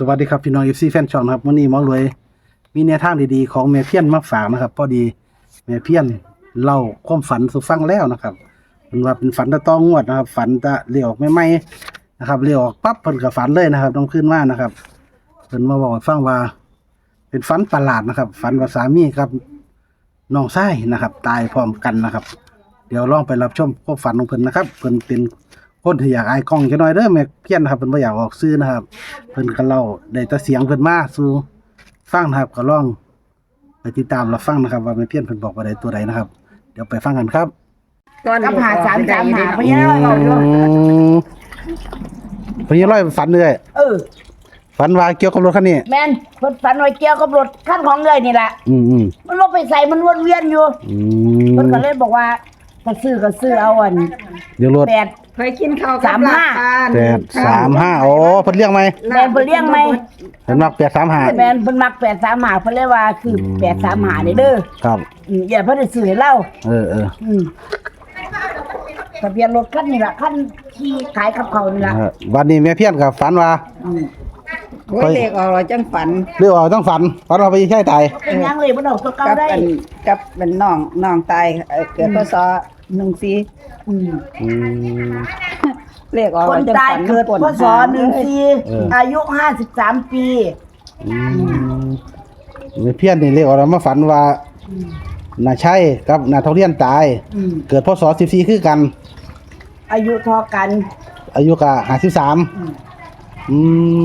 สวัสดีครับพี่น้องเอฟซีแฟนช่องนะครับวันนี้หมอรวย มีแนวทางดีๆของแม่เพี้ยนมาฝากนะครับ พอดีแม่เพี้ยนเล่าความฝันสู่ฟังแล้วนะครับเป็นว่าเป็นฝันตะต้องงวดนะครับ ฝันตะเลี้ยวออกไม่ไม่นะครับเลี้ยวออกปั๊บเพิ่นก็ฝันเลยนะครับ ต้องขึ้นมานะครับเพิ่นมาบอกฟังว่า เป็นฝันประหลาดนะครับ ฝันว่าสามีครับน้องชายนะครับ ตายพร้อมกันนะครับ เดี๋ยวลองไปรับชมความฝันของเพิ่นนะครับ เพิ่นเป็น คนที่อยากอายกล้องจักหน่อยเด้อแม่เพี้ยนนะครับเพิ่นบ่อยากออกซื้อนะครับ เพิ่นก็เล่าได้แต่เสียงเพิ่นมาสู่ฟังนะครับก็ลองไปติดตามรับฟังนะครับ ว่าแม่เพี้ยนเพิ่นบอกว่าใดตัวใดนะครับ เดี๋ยวไปฟังกันครับกับหาสามสามหาพอืญาเราอยู่มเพิ่นยังร้อยฝันเลยเออฝันว่าเกี่ยวกับรถคันนี้แม่นเพิ่นฝันไว้เกี่ยวกับรถคันของเลยนี่แหละอืมอืมมันลงไปใส่มันวนเวียนอยู่อืเพิ่นมก็เลยบอกว่าถ้าซื้อก็ซื้อเอาอันเดี๋ยวรถแปด เคยกินข้าวสามห้าแปดสามห้าโอ้เพิ่นเรียกไหมแม่นเพิ่นเลี้ยงไหมเพิ่นมักแปดสามห้าแม่นเพิ่นมักแปดสามหาเพิ่นเลยว่าคือแปดสามหานี่เด้อครับอืมอย่าเพิ่นได้ซื้อให้เราเออเอออืมทะเบียนรถคันนี่ล่ะคันที่ขายกับเขานี่ล่ะเออวันนี้แม่เพี้ยนกับฝันว่าอืมโอ้ยเลขออกเราจังฝันเรื่องออกต้องฝันฝันว่าไปใช้ตายเป็นหยังเลยบ่เอาตัวเก่ากับได้ อันกับเป็นน้องน้องตายเอ่อเกิดพศ หนึ่งสี่อืมอืม เลขออกคนเราจังตายฝันเกิดปวพศหาหนึ่งเลยสี่เอออ อายุห้าสิบสามปีอืมแม่เพี้ยนนี่เรียกออกแล้วมาฝันว่าน่าใช่กับนาทองเรียนตาย อืมเกิดพศ14คือกัน อายุเทอกัน อายุก็53อื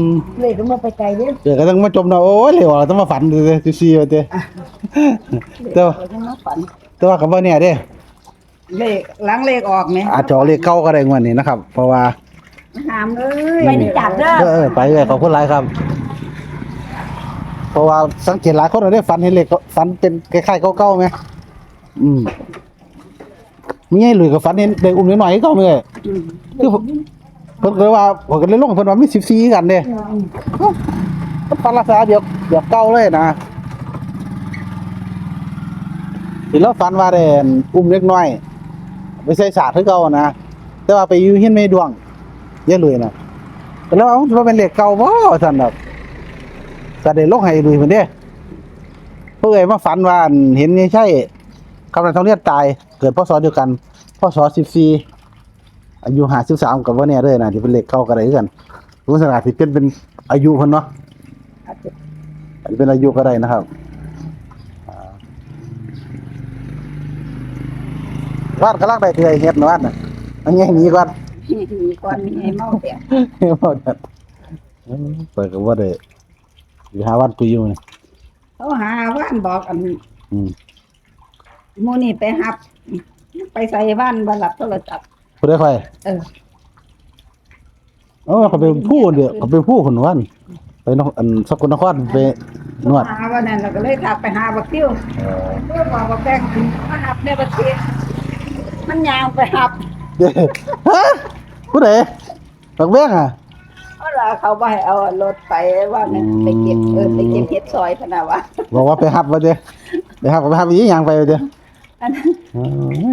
มเลยก็มาไปไกลเด้อเกิดก็ต้องมาจมเนาะโอ้ยเร็วอะต้องมาฝันดูสิ14ว่าเด้แต่ว่าเราจังมาฝันแต่ว่าก็บ่แน่เด้ เลขหล้างเลขออกไหมอาจจะเอาเลขเก่าก็ได้งวดนี้นะครับ เพราะว่า หามเอ้ยไปนี่จัดเด้อเออเออไปเลยขอบคุณหลายครับ เพราะว่าสังเกตหลายคนเราได้ฝันเห็นเลขฝันเป็นคล้ายๆเก่าๆไหมอืมมีไงหลุยกับฝันเห็นเด็กอุ้มน้อยๆเก่าไหมเลยคือผมเพิ่นก็เลยว่าผมก็เลยลงเพิ่นว่ามี14กันเด้ก็ฝันลักษณะเดียวเดียวเก่าเลยนะทีแล้วฝันว่าได้อุ้มเล็กน้อย ไปใส่ศาสตร์คือเก่านะแต่ว่าไปอยู่เฮียนไม่ดวงเยอะเลยนะแล้วเอาว่าเป็นเหล็กเก่าบ่ซั่นดอกก็ได้ลงให้ลุยเพิ่นเด้เพิ่นเอ้ยมาฝันว่าอันเห็นนี่ใช่กำลังท้องเลือดตายเกิดพศเดียวกันพศ14อสิบสี่อายุ53กับว่าเนี่ยเด้อนะที่เป็นเหล็กเก่าก็ได้คือกันรู้สึกว่เป็นเป็นอายุเพิ่นเนาะอาจจะเป็นอายุก็ได้นะครับอ่า วาดกำลังได้เทื่อยเฮ็ดนะวาดน่ะอันนี้หนีก่อนมีก่อนมีไอ้เมาแตกบ่ได้เออเปิดก็บ่ได้อยู่หาวันปุยอยู่นี่เขาหาว่านบอกอันอืมหมูนี่ไปหับ ไปใส่ว่านบหลับโทรศัพท์ผู้ใดค่อยเออ เออเขาไปพูดเด้อเขาไปพูดคนวัน ไปนครอันสกลนครไปนวด หาวันนั้นเราก็เลยทักไปหาบักติ้วเออ เพื่อบอกว่าแป้งมาหับในบักติ้ว มันยางไปหับเด้อฮะผู้ใดบักแบงอะเพราะว่าเขาบ่ให้เอารถไปว่ามันไปเก็บเออไปเก็บเห็ดซอยพะนะวะบอกว่าไปหับว่าเด้อไปหับก็ไปหับอีหยังไปเด้ออันนั้นเอ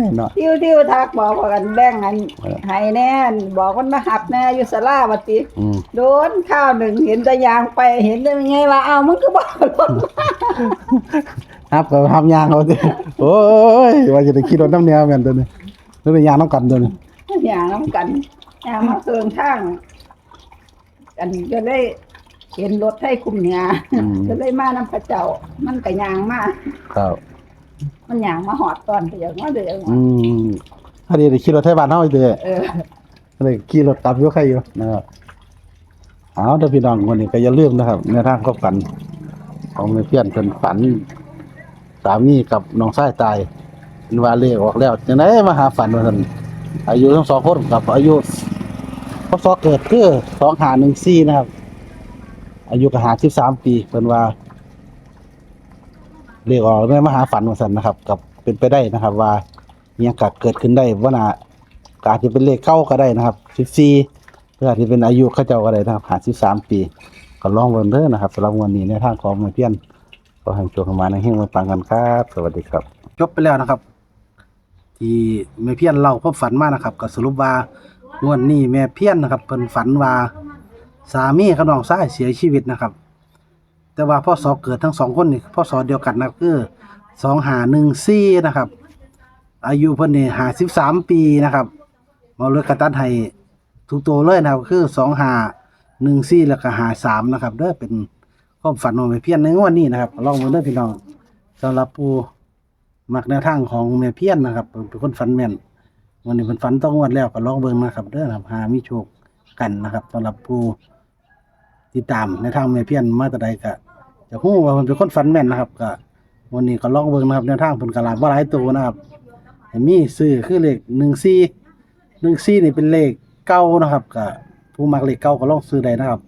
อเนาะ ทิวทิวทักบอกว่ากันแบ่งอันเออ ให้แน่นบอกมันมาหับแน่อยู่สลาวัติอืมโดนข้าวหนึ่งเห็นแต่ยางไปเห็นได้ไงว่าเอามึงก็บอกรถมาหับก็หับยางเอาเด้อโอ้ยว่าจะได้ขี่รถน้ำเนียแม่นตัวนี้ แล้วได้ยางน้ำกันตัวนี้ยางน้ำกันยางมาเคืองข้างอันก็เลยเห็นรถให้คุมเนี่ยก็เลยมาน้ำพระเจ้า มันก็ยางมาครับมันยางมาหอดตอนเดียวมาเดียวอืมถ้าดีได้ขี่รถไทยบ้านเฮาอีกเด้อเออก็เลยขี่รถกลับอยู่ใครอยู่นะครับเอาเด้อพี่น้องวันนี้ก็อย่าลืมนะครับในทางก็ฝันของแม่เพี้ยนเป็นฝันสามีกับน้องชายตาย เป็นว่าเลขออกแล้วจังไดมาหาฝันว่าซั่นอายุทั้งสองคนกับอายุพศเกิดคือ2514นะครับ อายุก็53ปีเพิ่นว่าเลขออกได้มหาฝันว่าซั่นนะครับ กับเป็นไปได้นะครับ ว่ามีอากาศเกิดขึ้นได้ว่าน่ะก็อาจจะเป็นเลขเก้าก็ได้นะครับสิบสี่เพื่ออาจจะเป็นอายุเข้าเจ้าก็ได้นะครับหาสิบสามปี ก็ลองเบิ่งเด้อนะครับสำหรับวันนี้ในทางของม่เพี้ยนก็ให้โชคเข้ามาในเฮงมาปังกันครับ สวัสดีครับ จบไปแล้วนะครับ ที่แม่เพี้ยนเล่าความฝันมานะครับก็สรุปว่างวดนี้แม่เพี้ยนนะครับเพิ่นฝันว่าสามีกับน้องชายเสียชีวิตนะครับ แต่ว่าพ่อสอเกิดทั้งสองคนนี่พ่อสอเดียวกันนะครับคือสองหาหนึ่งสี่นะครับ อายุเพิ่นนี่หาสิบสามปีนะครับมาเลยกระตัดให้ทุกตัวเลยนะครับ คือสองหาหนึ่งสี่แล้วก็หาสามนะครับเด้อเป็นความฝันของแม่เพี้ยนในงวดนี้นะครับลองมาเด้อพี่น้องสำหรับผู้ มักแนวทางของแม่เพี้ยนนะครับเป็นคนฝันแม่นวันนี้เป็นฝันต้องงวดแล้วก็ลองเบิ่งนะครับเด้อครับหามีโชคกันนะครับสำหรับผู้ติดตามในทางแม่เพี้ยนมาแต่ใดก็จะฮู้ว่ามันเป็นคนฝันแม่นนะครับก็วันนี้ก็ลองเบิ่งนะครับในวทางเพิ่นกระลาบ่หลายตัวนะครับมีซื้อคือเลข14 14นี่เป็นเลขเก่านะครับก็ผู้มักเลขเก่าก็ลองซื้อได้นะครับ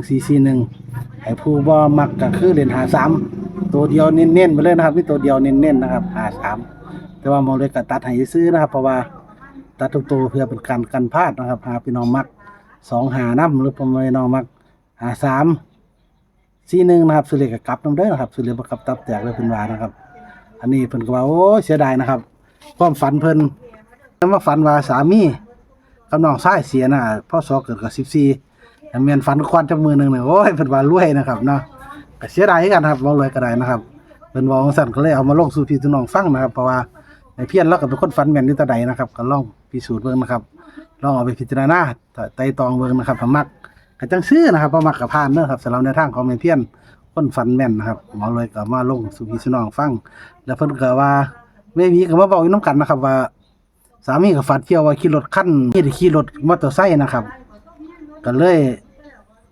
1441ให้ผู้บ่มักก็คือเล่น53 ตัวเดียวเน้นๆไปเลยนะครับมีตัวเดียวเน้นๆนะครับ53แต่ว่าหมองเลยก็ตัดให้ซื้อนะครับ เพราะว่าตัดทุกตัวเพื่อเป็นการกันพลาดนะครับหาพี่น้องมักสองหาน้ำหรือผมไม่น้องมักหาสามสี่หนึ่งนะครับสุริยกับกลับน้ำเด้อนะครับสุริยกับกลับตับแตกเลยเพิ่นว่านะครับ อันนี้เพิ่นก็ว่าโอ้เสียดายนะครับความฝันเพิ่นนำมาฝันว่าสามีกับน้องชายเสียนะพ่อสอเกิดกับสิบสี่แต่เมียนฝันควันจับมือหนึ่งเนี่ยโอ้ยเพิ่นว่ารวยนะครับเนาะ ก็เสียดายคือกันครับเว้ารวยก็ได้นะครับเพิ่นเว้าจังซั่นก็เลยเอามาลงสู่พี่สู่น้องฟังนะครับ เพราะว่าในเพี้ยนเราก็เป็นคนฝันแม่นอยู่แตใดนะครับก็ลองพิสูจน์เบิ่งนะครับลองเอาไปพิจารณาไต่ตองเบิ่งนะครับถ้ามักก็จังซื้อนะครับบ่มักก็ผ่านเด้อครับสำหรับในทางของแม่เพี้ยนคนฝันแม่นนะครับหมอเลยก็มาลงสู่พี่สู่น้องฟัง แล้วเพิ่นก็ว่าแม่หวีก็มาบอกอยู่นํกันนะครับว่า สามีก็ฝันเที่ยวว่าขี่รถคันนี่ได้ขี่รถมอเตอร์ไซค์นะครับก็เลย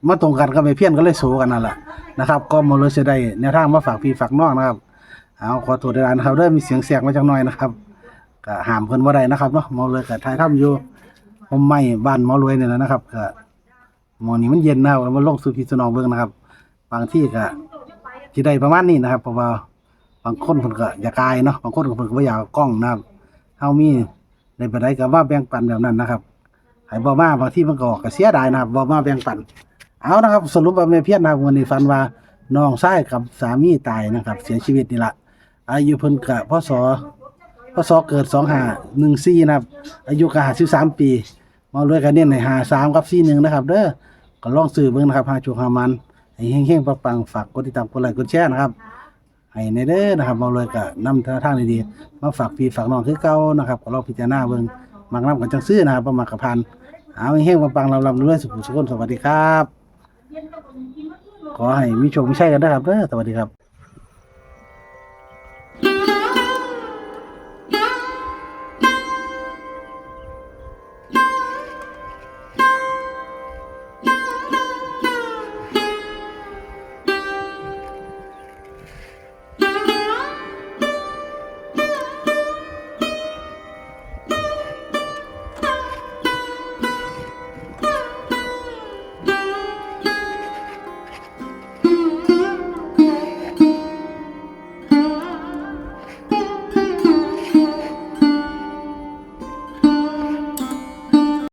มาตรงกันกับแม่เพี้ยนก็เลยโซกันนั่นแหละนะครับ ก็มาเลยจะได้แนวทางมาฝากพี่ฝากน้องนะครับเอาขอตัวด้วยนะครับเริ่มมีเสียงแสกมาจักหน่อยนะครับก็ห้ามเพิ่นบ่ได้นะครับเนาะมอเลยก็ถ่ายทำอยู่ผมไม่บ้านหมอรวยเนี่ยแหละนะครับก็หมอนี้มันเย็นนะครับแล้วมันลงสู่พี่สนองเบิ่งนะครับ บางที่ก็ที่ได้ประมาณนี้นะครับ เพราะว่าบางคนเพิ่นก็อยากอายเนาะบางคนก็เพิ่นก็บ่อยากกล้องนะครับเฮามีได้ไปได้ก็ว่าแบ่งปันแบบนั้นนะครับให้บ่มาบางที่มันก็ออกก็เสียดายนะครับบ่มาแบ่งปัน เอานะครับ สรุปว่าแม่เพียรนะครับวันนี้ฝันว่าน้องชายกับสามีตายนะครับ เสียชีวิตนี่ละอายุเพิ่นก็พศพศเกิด2514นะครับ อายุก็53ปีมาเลยกันเนี่ยในหาสามกับสี่หนึ่งนะครับ เด้อก็ลองซื้อเบิ่งนะครับหาโชคหามันให้เฮงๆปังๆฝากกดติดตามกดไลค์กดแชร์นะครับให้ในเด้อนะครับมาเลยก็นำทางดีๆมาฝากพี่ฝากน้องคือเก่านะครับก็ลองพิจารณาเบิ่งมักนำกันจังซื้อนะครับประมาณกับพันเอาเฮงๆปังๆลำๆด้วยสุขสุขคนสวัสดีครับ ขอให้มีโชคมีชัยกันนะครับเด้อสวัสดีครับ